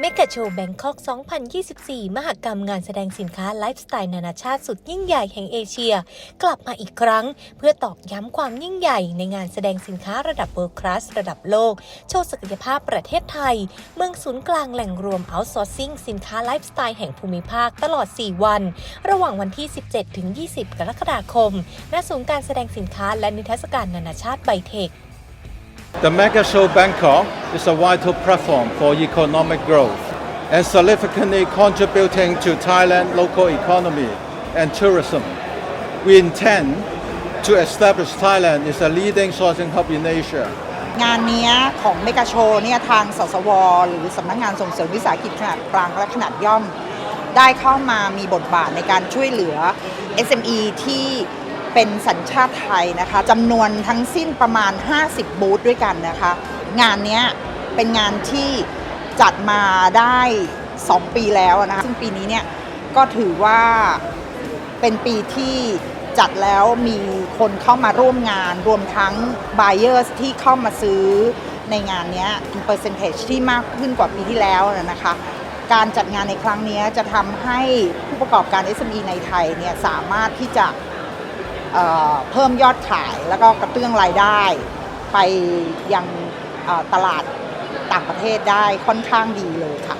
เมกะโชว์แบงคอก 2024 มหกรรมงานแสดงสินค้าไลฟ์สไตล์นานาชาติสุดยิ่งใหญ่แห่งเอเชีย กลับมาอีกครั้ง เพื่อตอกย้ำความยิ่งใหญ่ในงานแสดงสินค้าระดับ World Class ระดับโลก โชว์ศักยภาพประเทศไทย เมืองศูนย์กลางแหล่งรวม outsourcing สินค้าไลฟ์สไตล์แห่งภูมิภาคตลอด 4 วัน ระหว่างวันที่ 17 ถึง 20 กรกฎาคม ณ ศูนย์การแสดงสินค้าและนิทรรศการนานาชาติไบเทค The Mega Show Bangkok is a vital platform for economic growth and significantly contributing to Thailand's local economy and tourism. We intend to establish Thailand as a leading sourcing hub in Asia. งานเนี้ยของเมก a โชว์เนี่ยทางสสว หรือสำนักงานส่งเสริมวิสาหกิจขนาดกลางและขนาดย่อม ได้เข้ามามีบทบาทในการช่วยเหลือ SME ที่ เป็นสัญชาติไทยนะคะจำนวนทั้งสิ้นประมาณ 50 บูธด้วยกันนะคะ งานนี้เป็นงานที่จัดมาได้ 2 ปีแล้วนะคะซึ่งปีนี้เนี่ยก็ถือว่าเป็นปีที่จัดแล้วมีคนเข้ามาร่วมงาน รวมทั้ง buyers ที่เข้ามาซื้อในงานนี้ย percentage ที่มากขึ้นกว่าปีที่แล้วนะคะ การจัดงานในครั้งนี้จะทำให้ผู้ประกอบการ SME ในไทยเนี่ยสามารถที่จะ เพิ่มยอดขายแล้วก็กระเตื้องรายได้ ไปยังตลาดต่างประเทศได้ค่อนข้างดีเลยค่ะ